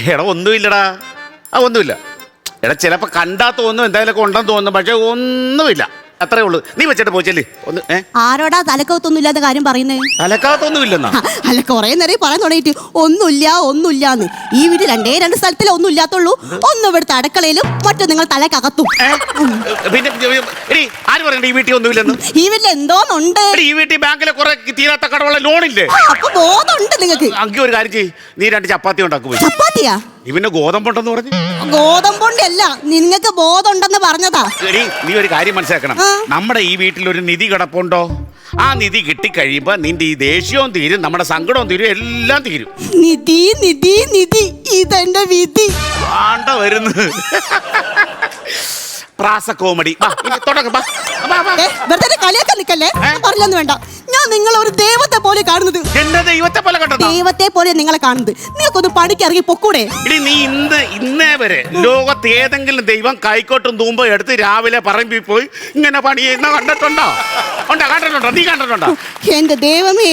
എടാ ഒന്നുമില്ലടാ. ആ ഒന്നുമില്ല. എടാ ചിലപ്പോൾ കണ്ടാ തോന്നും എന്തായാലും ഉണ്ടെന്ന് തോന്നും പക്ഷേ ഒന്നുമില്ല. അത്രേ ഉള്ളൂ. നീ വെച്ചിട്ട് പോച്ചല്ലേ ഒന്ന് ഏ? ആരോടാ തലക്കകത്തൊന്നും ഇല്ലാത്ത കാര്യം പറയുന്നേ? തലക്കാത്തൊന്നുമില്ലെന്നാ അല്ല കൊറേ നേരം പറയാൻ തുടങ്ങിയിട്ട് ഒന്നുമില്ല ഒന്നുമില്ലാന്ന്. ഈ വീട്ടിൽ രണ്ടേ രണ്ട് സ്ഥലത്തിലെ ഒന്നും ഇല്ലാത്തുള്ളൂ. ഒന്ന് ഇവിടുത്തെ അടുക്കളയിലും മറ്റും നിങ്ങൾ തലക്കകത്തും. ഏ? പിന്നെ എടി ആര് പറയണ്ട ഈ വീട്ടിൽ ഒന്നുമില്ലെന്ന് ഈ വീട്ടിൽ എന്തോന്നുണ്ട്? എടി ഈ വീട്ടിൽ ബാങ്കിലെ കുറെ തീരാത്ത കടവുള്ള ലോണില്ലേ? അപ്പൊ ബോധമുണ്ട് നിങ്ങൾക്ക് അങ്കി ഒരു കാര്യം ചെയ്യ്. നീ രണ്ട് ചപ്പാത്തി ഉണ്ടാക്കുമോ ചപ്പാത്തിയാ? പിന്നെ ഗോതമ്പുണ്ടെന്ന് പറഞ്ഞു. ഗോതമ്പുണ്ടല്ല നിങ്ങൾക്ക് ബോധമുണ്ടെന്ന് പറഞ്ഞതാ. എടി നീ ഒരു കാര്യം മനസ്സിലാക്കണം. നമ്മുടെ ഈ വീട്ടിൽ ഒരു നിധി കിടപ്പുണ്ടോ? ആ നിധി കിട്ടിക്കഴിയുമ്പോ നിന്റെ ഈ ദേഷ്യവും തീരും നമ്മുടെ സങ്കടവും തീരും എല്ലാം തീരും. നിധി നിധി നിധി ഇതെന്റെ വിധി. ആണ്ട വരുന്നു. പ്രാസ കോമഡി വെറുതെ എന്നെ കളിയാക്കാൻ നിൽക്കല്ലേ? പറഞ്ഞൊന്നും വേണ്ട. ഞാൻ നിങ്ങളെ ഒരു ദൈവത്തെ പോലെ കാണുന്നത്. എന്റെ ദൈവത്തെ പോലെ കണ്ടോ ദൈവത്തെ പോലെ നിങ്ങളെ കാണുന്നത്. നിങ്ങൾക്കൊന്ന് പണിക്ക് ഇറങ്ങി പൊക്കൂടെ? ഇനി നീ ഇന്ന് ഇന്നേ വരെ ലോകത്ത് ഏതെങ്കിലും ദൈവം കൈക്കോട്ടും തൂമ്പോ എടുത്ത് രാവിലെ പറമ്പിൽ പോയി ഇങ്ങനെ പണി ചെയ്യുന്ന കണ്ടിട്ടുണ്ടോ? ഉണ്ടോ? കണ്ടിട്ടുണ്ടോ? നീ കണ്ടിട്ടുണ്ടോ? എന്റെ ദൈവമേ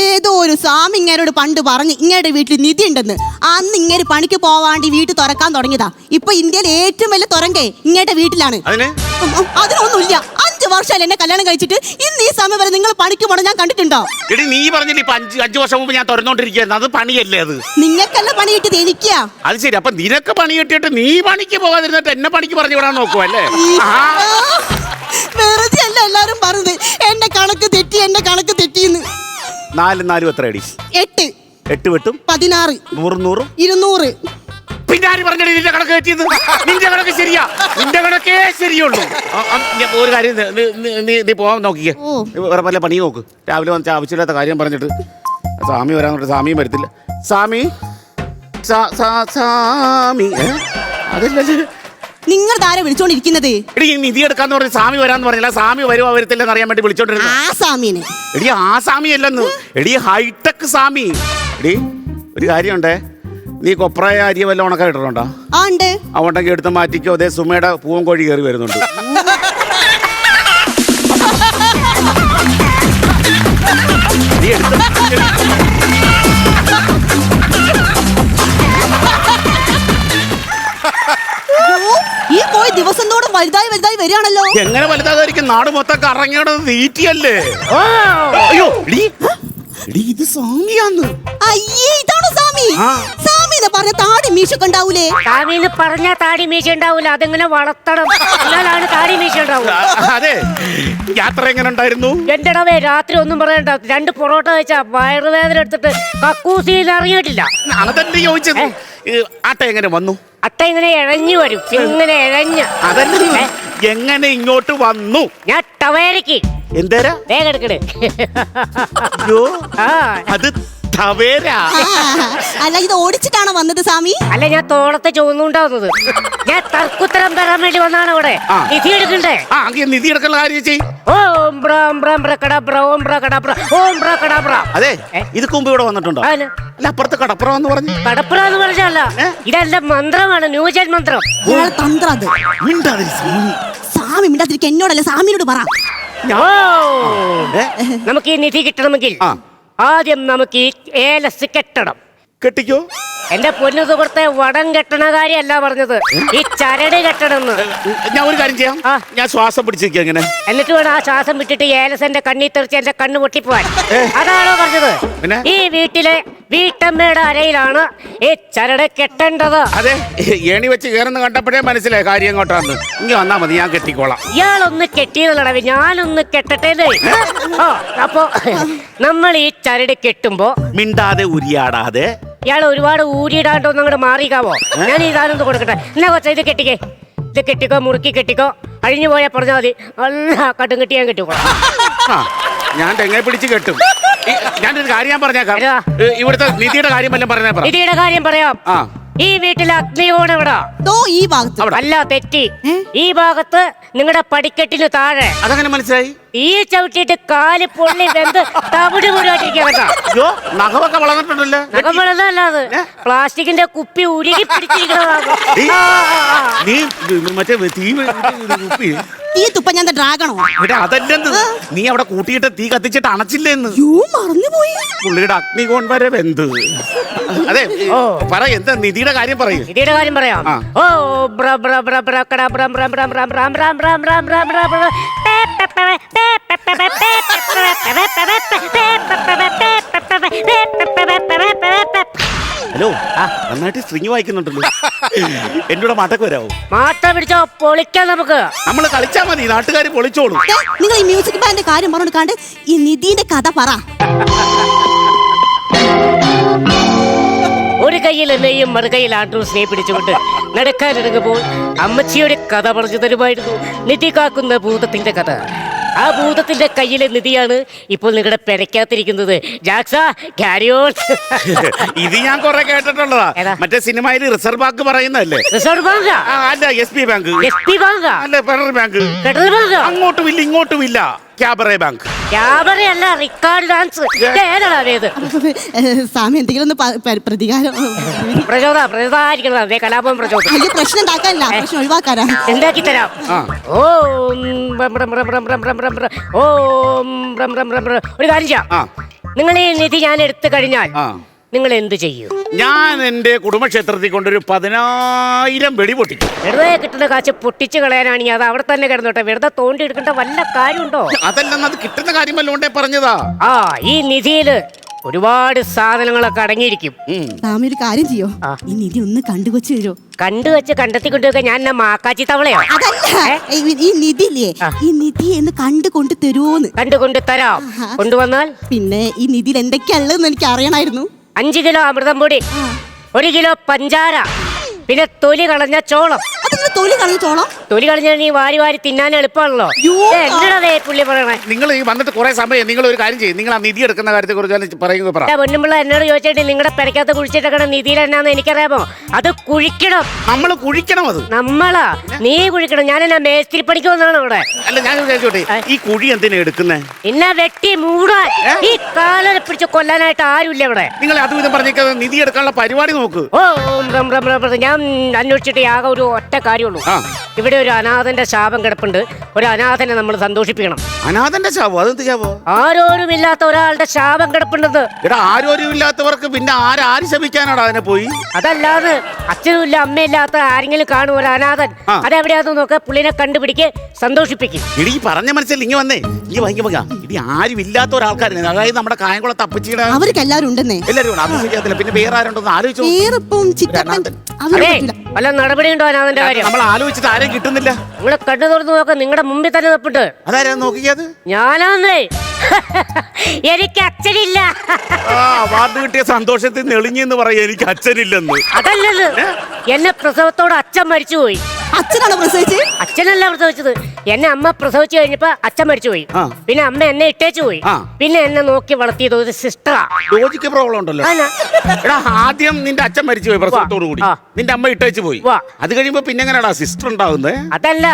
ഏതോ ഒരു സ്വാമി ഇങ്ങേരോട് പണ്ട് പറഞ്ഞ് ഇങ്ങയുടെ വീട്ടിൽ നിധി ഉണ്ടെന്ന്. അന്ന് ഇങ്ങനെ പണിക്ക് പോവാണ്ട് വീട്ടിൽ തുറക്കാൻ തുടങ്ങിയതാ. ഇപ്പൊ ഇന്ത്യയിൽ ഏറ്റവും വലിയ തുറങ്കേ ഇങ്ങയുടെ വീട്ടിലാണ് ഉം, അതിനൊന്നുമില്ല. അഞ്ചു വർഷം എന്നെ കല്യാണം കഴിച്ചിട്ട്? ഇന്ന് ഈ സമയം വരെ നിങ്ങൾ പണിക്ക് പോണം ഞാൻ കണ്ടിട്ടുണ്ടോ? എടി നീ പറഞ്ഞില്ലേ ഇപ്പൊ അഞ്ച് അഞ്ചു വർഷം മുമ്പ് ഞാൻ തുറന്നോണ്ടിരിക്കുന്നത് അത് പണിയല്ലേ അത്? നിങ്ങൾക്കല്ല പണി കിട്ടിയത് എനിക്കാ? അത് ശരി അപ്പൊ നിനക്ക് പണി കിട്ടിയിട്ട് നീ പണിക്ക് പോകാതിരുന്നിട്ട് എന്നെ പണിക്ക് പറഞ്ഞു വിടാൻ നോക്കുവല്ലേ. വെറുതെ അല്ല എല്ലാരും പറഞ്ഞത്. എന്റെ കണക്ക് തെറ്റി എന്റെ കണക്ക് തെറ്റിന്ന്. നാല് നാലും എത്ര അടി എട്ട്. എട്ട് വെട്ടും പതിനാറ്. നൂറ് നൂറും ഇരുന്നൂറ്. പിന്നെ ആര് പറഞ്ഞടി നിന്റെ കണക്ക് തെറ്റിയത് നിന്റെ കണക്ക് ശരിയാ. നിന്റെ കണക്കേ ശരിയുള്ളൂ. ആ, ആ, ഞാൻ ഒരു കാര്യം നീ- നീ- നീ- നീ നീ പോവാൻ നോക്കിക്കേ. ഓ. നീ വേറെ പല പണി നോക്ക്. രാവിലെ വന്നിട്ട് ആവശ്യമില്ലാത്ത കാര്യം പറഞ്ഞിട്ട്. സ്വാമി വരാൻ പറഞ്ഞിട്ട് സ്വാമിയും വരത്തില്ല. സ്വാമി? സാ- സാ- സ്വാമി. ഏ? നിങ്ങൾ താരെ വിളിച്ചോണ്ടിരിക്കുന്നത്? എടി ഈ നിധി എടുക്കാന്ന് പറഞ്ഞ് സ്വാമി വരാന്ന് പറഞ്ഞില്ല. സ്വാമി വരുമോ വരത്തില്ലെന്ന് അറിയാൻ വേണ്ടി വിളിച്ചോണ്ടിരുന്നു ആ സ്വാമീനെ. എടി ആ സ്വാമി അല്ലെന്ന് എടി ഹൈടെക് സ്വാമി. എടി ഒരു കാര്യമുണ്ടേ. നീ കൊപ്രായ അരി വല്ല ഉണക്കം ഇട്ടിട്ടുണ്ടോ? ആ ഉണ്ട്. ആ ഉണ്ടെങ്കിൽ എടുത്ത് മാറ്റിക്കോ. അതേ സുമയുടെ പൂവൻ കോഴി കയറി വരുന്നുണ്ട്. നീ എടുത്ത് ഈ കോഴി ദിവസം തോറും വലുതായി വലുതായി വരികയാണല്ലോ. എങ്ങനെ വലുതാകാതിരിക്കും? നാട് മൊത്തം കറങ്ങിയത് തീറ്റിയല്ലേ? അയ്യോ ഇത് സ്വാമിയാന്ന്. അയ്യേ ഇതാണോ സ്വാമി? ആ. പറഞ്ഞ താടി മീശൊക്കെ ഉണ്ടാവൂലേ? സ്വാമിന്ന് പറഞ്ഞ താടി മീശ ഉണ്ടാവൂല. അതെങ്ങനെ വളർത്തണം. എന്നാലാണ് താടി മീശ ഉണ്ടാവൂ അതെ. യാത്ര എങ്ങനെ ഉണ്ടായിരുന്നു? എന്റെ ഇടവേ രാത്രി ഒന്നും പറയണ്ട. രണ്ട് പൊറോട്ട കഴിച്ച വയറുവേദന എടുത്തിട്ട് കക്കൂസിയിൽ ഇറങ്ങിയിട്ടില്ല. അതല്ലേ ചോദിച്ചത്? ആട്ട എങ്ങനെ വന്നു? അട്ട ഇങ്ങനെ ഇഴഞ്ഞു വരും. ഇങ്ങനെ ഇഴഞ്ഞ്. അതല്ലേ എങ്ങനെ ഇങ്ങോട്ട് വന്നു? ഞാൻ ടവേരക്ക് എന്തേരാ? വേഗം എടുക്കണേ അത് തവേരാ. ആ, അല്ല ഇത് ഓടിച്ചിട്ടാണോ വന്നത് സ്വാമി? അല്ല ഞാൻ തോളത്തെ ചുവന്നുണ്ടാവുന്നത് ഞാൻ തർക്കുത്തരം തരാൻ വേണ്ടി വന്നാണ് ഇവിടെ ആ. നിധി എടുക്കണ്ടേ? ആ നിധി എടുക്കുന്ന കാര്യം ചെയ് ഓം ബ്രാം ബ്രാം ബ്ര ഓം ബ്ര ഓം ബ്ര അതെ ഏ? ഇത് മുമ്പ് ഇവിടെ വന്നിട്ടുണ്ടോ? അല്ല അപ്പുറത്ത് കടപ്പുറം എന്ന് പറഞ്ഞു. കടപ്പുറ എന്ന് പറഞ്ഞല്ല. ഏ? ഇതെന്റെ മന്ത്രമാണ് ന്യൂജൻ മന്ത്രം. ഇയാളെ തന്ത്രം അത്. സ്വാമി. എന്നോടല്ല? പറ. ഓ ഏ? നമുക്ക് ഈ നിധി കിട്ടണമെങ്കിൽ ആ. ആദ്യം നമുക്ക് ഈ ഏലസ് കെട്ടണം. കെട്ടിക്കോ? എന്റെ പൊന്നു സുഹൃത്തെ വടം കെട്ടണ കാര്യമല്ല പറഞ്ഞത്. ഈ ചരട് കെട്ടണമെന്ന്. ഞാൻ ഒരു കാര്യം ചെയ്യാം. ആ. ഞാൻ ശ്വാസം പിടിച്ചിരിക്കുക ഇങ്ങനെ. എന്നിട്ട് വേണം ആ ശ്വാസം വിട്ടിട്ട് ഏലസന്റെ കണ്ണി തെറിച്ച് എന്റെ കണ്ണ് പൊട്ടിപ്പോവാൻ. അതാണോ പറഞ്ഞത്? പിന്നെ? ഈ വീട്ടിലെ വീട്ടമ്മയുടെ അരയിലാണ് ഈ ചരട് കെട്ടേണ്ടത്. അതെ. ഏണി വെച്ച് കയറുന്ന കണ്ടപ്പോഴേ മനസ്സിലായി കാര്യം എങ്ങോട്ടാന്ന് ഇങ്ങനെ വന്നാ മതി ഞാൻ കെട്ടിക്കോളാം. ഇയാളൊന്ന് കെട്ടിയതടവി ഞാനൊന്ന് കെട്ടട്ടെ ആ അപ്പോ നമ്മൾ ഈ ചരട് കെട്ടുമ്പോ മിണ്ടാതെ ഉരിയാടാതെ ഇയാൾ ഒരുപാട് ഊരിയിടാണ്ടോ അങ്ങോട്ട് മാറിക്കാവോ? ഞാൻ ഈ സാധനം ഒന്ന് കൊടുക്കട്ടെ. എന്നാ കൊച്ചാ ഇത് കെട്ടിക്കേ. ഇത് കെട്ടിക്കോ മുറുക്കി കെട്ടിക്കോ. അഴിഞ്ഞു പോയാൽ പറഞ്ഞാൽ മതി. നല്ല കട്ടും കെട്ടി ഞാൻ കെട്ടിക്കോളാം. ഞാൻ തെങ്ങേ പിടിച്ച് കെട്ടും. ഞാൻ ഞാനൊരു കാര്യം ഞാൻ പറഞ്ഞേക്കാം. ഇവിടുത്തെ നിധിയുടെ കാര്യം വല്ലതും പറഞ്ഞേ നിധിയുടെ കാര്യം പറയാം. ആ. ഈ വീട്ടിലെ അഗ്നികോണം എവിടാ? ദോ ഈ ഭാഗത്ത്. അല്ല തെറ്റി ഈ ഭാഗത്ത് നിങ്ങളുടെ പടിക്കെട്ടിന് താഴെ. അതങ്ങനെ മനസ്സിലായി? ഈ ചവിട്ടിട്ട് കാൽ പൊള്ളി വെന്ത് തവിട് നഖമൊക്കെ വളർന്നിട്ടുണ്ടല്ലോ? നഖം ഏ? പ്ലാസ്റ്റിക്കിന്റെ കുപ്പി ഉരുകി പിടിച്ചിരിക്കുന്നതാണ്. നീ ഇത് മറ്റേ തീ കുപ്പി. തീ തുപ്പ ഞാൻ ഡ്രാഗണോ ഇവിടെ അതല്ലെന്ന് നീ അവിടെ കൂട്ടിയിട്ട് തീ കത്തിച്ചിട്ട് അണച്ചില്ലെന്ന് യോ മറന്നുപോയി പുള്ളിയുടെ അഗ്നികോൺ വരെ വെന്ത് അതെ ഓ. പറ എന്താ നിധിയുടെ കാര്യം പറയൂ നിധിയുടെ കാര്യം പറയാം ആ. ഓ ബ്ര ബ്ര ബ്ര ബ്ര കട ബ്രം ബ്രം ബ്രം ബ്രം ബ്രം ബ്രം ബ്രം ബ്രം ബ്രം ബ്രം ബ്രം പേ പേ പേ പേ പേ പേ പേ പേ പേ പേ പേ പേ പേ പേ പേ പേ പേ ഹലോ. ആ നന്നായിട്ട് സ്ട്രിങ് വായിക്കുന്നുണ്ടല്ലോ. എന്റെ കൂടെ മാട്ടക്ക് വരാവോ? മാട്ട പിടിച്ചോ പൊളിക്കാം നമുക്ക്. നമ്മൾ കളിച്ചാ മതി നാട്ടുകാർ പൊളിച്ചോളൂ. ദേ, നിങ്ങൾ ഈ മ്യൂസിക് ബാൻഡിന്റെ കാര്യം പറഞ്ഞോണ്ട് ഈ നിധിന്റെ കഥ പറ. ഒരു കയ്യിൽ എന്നെയും മറുകയിൽ ആണ്ടും സ്നേഹ പിടിച്ചുകൊണ്ട് നടക്കാനിറങ്ങുമ്പോൾ അമ്മച്ചിയുടെ കഥ പറഞ്ഞു തരുമായിരുന്നു. നിധി കാക്കുന്ന ഭൂതത്തിന്റെ കഥ. ആ ഭൂതത്തിന്റെ കയ്യിലെ നിധിയാണ് ഇപ്പോൾ നിങ്ങളുടെ പെരയ്ക്കകത്തിരിക്കുന്നത്. ജാക്സ ക്യാരിയോൺ ഇത് ഞാൻ കൊറേ കേട്ടിട്ടുള്ളതാ. ഏതാ? മറ്റേ സിനിമയിൽ റിസർവ് ബാങ്ക് പറയുന്നല്ലേ റിസർവ് ബാങ്കാ? ആ, അല്ല S bank. S P Banka? അല്ല ഫെഡറൽ ബാങ്ക്. ഫെഡറൽ ബാങ്ക? അങ്ങോട്ടും ഇല്ല ഇങ്ങോട്ടും ഇല്ല. ക്യാബറേ ബാങ്ക് ക്യാബറ അല്ല റിക്കാർഡ് ഡാൻസ് സ്വാമി എന്തെങ്കിലും ഒന്ന് പ- പ- പ്രതികാരം. പ്രചോദ പ്രചോദായിരിക്കണം അതേ കലാപം പ്രചോദനം. വലിയ പ്രശ്നം ഉണ്ടാക്കാനില്ല. പ്രശ്നം ഒഴിവാക്കാനാ. എന്താക്കി തരാം? ആ. ഓം ബ്രം ബ്രം ബ്രം ബ്രം ബ്രം ബ്രം ബ്രം. ബ്രം. ഓം ബ്രം ബ്രം ബ്രം. ബ്രം. ഒരു കാര്യം ചെയ്യാം. ആ. നിങ്ങൾ ഈ നിധി ഞാൻ എടുത്തു കഴിഞ്ഞാൽ ആ. നിങ്ങൾ എന്ത് ചെയ്യൂ? ഞാൻ എന്റെ കുടുംബക്ഷേത്രത്തിൽ കൊണ്ടൊരു പതിനായിരം വെടി പൊട്ടിക്കും. വെറുതെ കിട്ടുന്ന കാശ് പൊട്ടിച്ച് കളയാനാണ് അത് അവിടെ തന്നെ കിടന്നോട്ടെ. വെറുതെ തോണ്ടി എടുക്കേണ്ട വല്ല കാര്യമുണ്ടോ? അതല്ലെന്ന് അത് കിട്ടുന്ന കാര്യമല്ലോ പറഞ്ഞതാ. ആ ഈ നിധിയിൽ ഒരുപാട് സാധനങ്ങളൊക്കെ അടങ്ങിയിരിക്കും. സ്വാമി ഒരു കാര്യം ചെയ്യോ? ആ. ഈ നിധി ഒന്ന് കണ്ടുകൊച്ചു തരോ കണ്ടു വെച്ച് കണ്ടെത്തിക്കൊണ്ടുവെക്കാൻ ഞാൻ എന്നാ മാക്കാച്ചി തവളയോ? അതല്ല. ഈ- ഈ ആ. ഈ നിധി എന്ന് കണ്ടു കൊണ്ട് തരുമോന്ന് കണ്ടുകൊണ്ട് തരാം. കൊണ്ടുവന്നാൽ? പിന്നെ ഈ നിധിയിൽ എന്തൊക്കെയാ ഉള്ളതെന്ന് എനിക്ക് അറിയണമായിരുന്നു. അഞ്ച് കിലോ അമൃതം പൊടി ഒരു കിലോ പഞ്ചാര പിന്നെ തൊലി കളഞ്ഞ ചോളം. തൊലി തൊലി കളഞ്ഞോളാം തൊലി കളഞ്ഞ നീ വാരി വാരി തിന്നാൻ എളുപ്പമാണല്ലോ. പുള്ളി പറയണേ? നിങ്ങൾ ഈ വന്നിട്ട് കുറെ സമയം നിങ്ങൾ ഒരു കാര്യം ചെയ്യും. നിങ്ങൾ ആ നിധി എടുക്കുന്ന കാര്യത്തെ കുറിച്ച് പറയുന്നത് പറ. പൊന്നുമ്പിള്ള എന്നോട് ചോദിച്ചിട്ട് നിങ്ങളുടെ പെരക്കകത്ത് കുഴിച്ചിട്ടേക്കണ നിധിയിൽ എന്നാന്ന് എനിക്കറിയാമോ? അത് കുഴിക്കണം. നമ്മൾ കുഴിക്കണം അത്. നമ്മളാ? നീ കുഴിക്കണം. ഞാൻ എന്നാ മേസ്തിരി പണിക്ക് വന്നാണ് അവിടെ? അല്ല ഞാൻ ചോദിച്ചോട്ടെ ഈ കുഴി എന്തിനാ എടുക്കുന്നേ? എന്നെ വെട്ടി മൂടാൻ. ഈ കാലനെ പിടിച്ച് കൊല്ലാനായിട്ട് ആരുമില്ല ഇവിടെ നിങ്ങൾ അത് വിധം നിധി എടുക്കാനുള്ള പരിപാടി നോക്ക്. ഓ. ഞാൻ അന്വേഷിച്ചിട്ട് ആകെ ഒരു ഒറ്റ കാര്യമുള്ളൂ. ഇവിടെ ഒരു അനാഥന്റെ ശാപം കിടപ്പുണ്ട്. ഒരു അനാഥനെ നമ്മൾ സന്തോഷിപ്പിക്കണം. അനാഥന്റെ ശാപം? അതെന്ത് ശാപോ? ആരോരുമില്ലാത്ത ഒരാളുടെ ശാപം കിടപ്പുണ്ടെന്ന് എടാ ആരോരും ഇല്ലാത്തവർക്ക് പിന്നെ ആരാര് ശപിക്കാനാടാ അതിനെ പോയി? അതല്ലാതെ അച്ഛനുമില്ല അമ്മയില്ലാത്ത ആരെങ്കിലും കാണും ഒരു അനാഥൻ. ആ. അതെവിടെയാന്ന് നോക്ക പുള്ളിനെ കണ്ടുപിടിക്ക് സന്തോഷിപ്പിക്കും. ഇടി ഈ പറഞ്ഞ മനസ്സിൽ ഇങ്ങ വന്നേ. ഇങ്ങ ഭയങ്കര വാ. ഇടി ആരും ഇല്ലാത്ത ഒരാൾക്കാർ അതായത് നമ്മുടെ കായംകുളത്ത് അപ്പച്ചിയുടെ അവർക്ക് എല്ലാവരും ഉണ്ടെന്നേ. എല്ലാവരും ഉണ്ട്. അത് പിന്നെ വേറെ ആരുണ്ടെന്ന് ആലോചിച്ചു വേറിപ്പം ചിറ്റപ്പൻ ഉണ്ടോ അവർ അതെ പറ്റൂല. വല്ല നടപടിയുണ്ടോ അനാഥന്റെ കാര്യം? നമ്മൾ ആലോചിച്ചിട്ട് ആരെയും കിട്ടുന്നില്ല നിങ്ങൾ കണ്ണു തുറന്നു നോക്ക നിങ്ങളുടെ മുമ്പിൽ തന്നെ നിപ്പിട്ട് അതാരാ നോക്കിയത്? ഞാനാന്നേ എനിക്ക് അച്ഛനില്ല. ആ അവാർഡ് കിട്ടിയ സന്തോഷത്തിൽ നെളിഞ്ഞെന്ന് പറയാ എനിക്ക് അച്ഛനില്ലെന്ന്. അതല്ലത്. എന്നെ പ്രസവത്തോട് അച്ഛൻ മരിച്ചുപോയി. അച്ഛനാണോ പ്രസവിച്ച് അച്ഛനല്ല പ്രസവിച്ചത്. എന്നെ അമ്മ പ്രസവിച്ചു കഴിഞ്ഞപ്പോ അച്ഛൻ മരിച്ചുപോയി. ആ. പിന്നെ അമ്മ എന്നെ ഇട്ടേച്ചു പോയി ആ. പിന്നെ എന്നെ നോക്കി വളർത്തിയത് ഒരു സിസ്റ്ററാ ലോജിക്ക് പ്രോബ്ലം ഉണ്ടല്ലോ. എടാ ആദ്യം നിന്റെ അച്ഛൻ മരിച്ചുപോയി പോയി പ്രസവത്തോടു കൂടി. ആ. നിന്റെ അമ്മ ഇട്ടേച്ചു പോയി വാ. അത് കഴിയുമ്പോ പിന്നെ എങ്ങനെയാടാ സിസ്റ്റർ ഉണ്ടാവുന്നത് അതല്ല.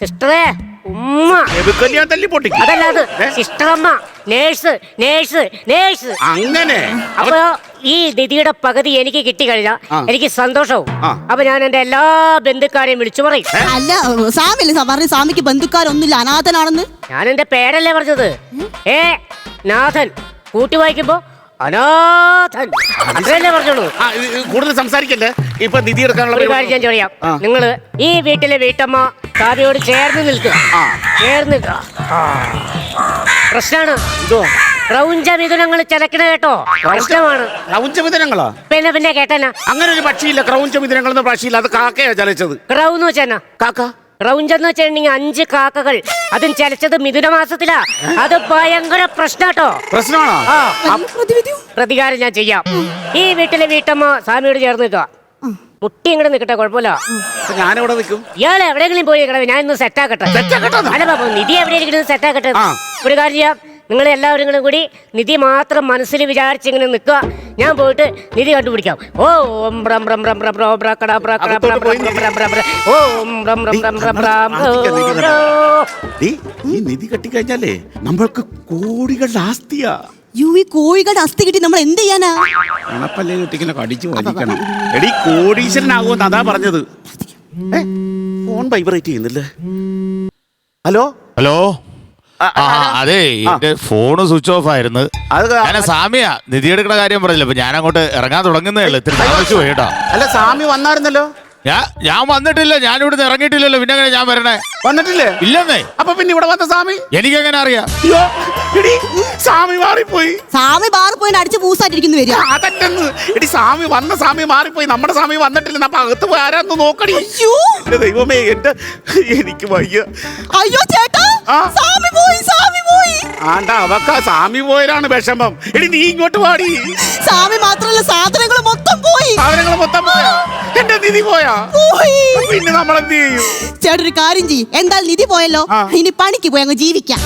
സിസ്റ്ററെ ഉമ്മ. കല്യാണം തല്ലി പൊട്ടിക്കും. അതല്ല അത് ഏ? Sister nurse nurse nurse. അങ്ങനെ? അപ്പൊ ഈ നിധിയുടെ പകുതി എനിക്ക് കിട്ടി കഴിഞ്ഞാ എനിക്ക് സന്തോഷവും. അപ്പൊ ഞാൻ എന്റെ എല്ലാ ബന്ധുക്കാരെയും വിളിച്ചു പറയും. അല്ല സാമില്ല പറഞ്ഞ സ്വാമിക്ക് ബന്ധുക്കാരൊന്നുമില്ല അനാഥനാണെന്ന്. ഞാൻ എന്റെ പേരല്ലേ പറഞ്ഞത്? ഏ നാഥൻ കൂട്ടി വായിക്കുമ്പോ അനാഥൻ. അത്രയല്ലേ പറഞ്ഞോളൂ. ആ, ഇത് ഇത് കൂടുതൽ സംസാരിക്കല്ലേ ഇപ്പൊ നിധി എടുക്കാനുള്ള ഒരു കാര്യം പരിപാടി- ഞാൻ ചോദിക്കാം. ആ. നിങ്ങൾ ഈ വീട്ടിലെ വീട്ടമ്മ കാവ്യോട് ചേർന്ന് നിൽക്കുക. ആ. ചേർന്ന് നിൽക്കുക. ആ. പ്രശ്നമാണ് ഇതോ പ്രൗഞ്ച മിഥുനങ്ങൾ ചിലക്കണ കേട്ടോ. പ്രശ്നമാണ്. ക്രൗഞ്ചമിതനങ്ങളാ പിന്നെ പിന്നെ കേട്ടനാ അങ്ങനെ ഒരു പക്ഷിയില്ല. ക്രൗഞ്ചമിതനങ്ങൾ എന്ന പക്ഷിയില്ല. അത് കാക്കയാ ചലച്ചത്. ക്രൗ എന്ന് വെച്ചാ കാക്ക? ക്രൗഞ്ച് എന്ന് വെച്ചിട്ടുണ്ടെങ്കിൽ അഞ്ച് കാക്കകൾ. അതും ചലച്ചത് മിഥുന മാസത്തിലാ. അത് ഭയങ്കര പ്രശ്നാട്ടോ. പ്രശ്നമാണോ? ആ പ്രതികാരം ഞാൻ ചെയ്യാം. ഈ വീട്ടിലെ വീട്ടമ്മ സ്വാമിയോട് ചേർന്ന് നിൽക്കുക മുട്ടി ഇങ്ങോട്ട് നിൽക്കട്ടെ കുഴപ്പമില്ല. അപ്പൊ ഞാനെവിടെ നിൽക്കും. ഇയാൾ എവിടെയെങ്കിലും പോയി നിൽക്കണം ഞാൻ ഇന്ന് സെറ്റ് ആക്കട്ടെ അല്ല ബാബു നിധി എവിടെയെങ്കിലും സെറ്റാക്കട്ടെ ആ. ഒരു കാര്യം ചെയ്യാം. നിങ്ങൾ എല്ലാവരും കൂടെ കൂടി നിധി മാത്രം മനസ്സിൽ വിചാരിച്ച് ഇങ്ങനെ നിൽക്കുക. ഞാൻ പോയിട്ട് നിധി കണ്ടുപിടിക്കാം. ഓ ഓം ബ്രം ബ്രം ബ്രം ബ്രം ബ്രോ ബ്ര കട ബ്ര കട ബ്ര ബ്ര ബ്ര ബ്ര ബ്ര. ഓം ബ്രം ബ്രം ബ്രം ബ്രം ബ്രം. ഈ നിധി കെട്ടിക്കഴിഞ്ഞാലേ നമ്മൾക്ക് കോടികളുടെ ആസ്തിയാ. യു ഈ കോഴികളുടെ അസ്ഥി കിട്ടി നമ്മൾ എന്ത് ചെയ്യാനാ? അണപ്പല്ലേ കെട്ടിങ്ങനെ കടിച്ചു വലിക്കണം. എടി കോടീശ്വരനാകുമെന്ന് അതാ പറഞ്ഞത്. ഏ, ഫോൺ വൈബ്രേറ്റ് ചെയ്യുന്നില്ലേ? ഹലോ? ഹലോ? അതെ. എന്റെ ഫോണ് സ്വിച്ച് ഓഫ് ആയിരുന്നു. അതെ ഞാൻ സാമിയ നിധി എടുക്കുന്ന കാര്യം പറഞ്ഞില്ല അപ്പൊ ഞാൻ അങ്ങോട്ട് ഇറങ്ങാൻ തുടങ്ങുന്നേ ഇത്തിരി താമസിച്ചു പോയി കേട്ടോ. അല്ല സാമി വന്നായിരുന്നല്ലോ? ഞാൻ ഞാൻ വന്നിട്ടില്ല ഞാൻ ഇവിടുന്ന് ഇറങ്ങിയിട്ടില്ലല്ലോ പിന്നെ എങ്ങനെ ഞാൻ വരണേ? വന്നിട്ടില്ലേ? ഇല്ലെന്നേ. അപ്പൊ പിന്നെ ഇവിടെ വന്ന സ്വാമി എനിക്കെങ്ങനെ അറിയാം? എടി സ്വാമി മാറിപ്പോയി. സ്വാമി മാറിപ്പോയി പോയി അടിച്ച് പൂസായിട്ടിരിക്കുന്നു വരിക. അതല്ലെന്ന്. എടി സ്വാമി വന്ന സ്വാമി മാറിപ്പോയി. നമ്മുടെ സ്വാമി വന്നിട്ടില്ല അപ്പൊ അകത്ത് പോയി ആരാന്ന് നോക്കടി. അയ്യോ. എന്റെ ദൈവമേ എന്റെ എനിക്ക് വയ്യ. അയ്യോ ചേട്ടാ. സ്വാമി പോയി സ്വാമി പോയി. ആണ്ട അവക്ക സ്വാമി പോയതാണ് വിഷമം. എടി നീ ഇങ്ങോട്ട് പാടി സ്വാമി മാത്രല്ല സാധനങ്ങൾ മൊത്തം പോയി. സാധനങ്ങൾ മൊത്തം പോയാ? എന്റെ നിധി പോയാ? പോയി. പിന്നെ നമ്മൾ എന്ത് ചെയ്യും? ചേട്ടൊരു കാര്യം ചെയ്യും. എന്തായാലും നിധി പോയല്ലോ. ഇനി പണിക്ക് പോയി അങ്ങ് ജീവിക്കാം.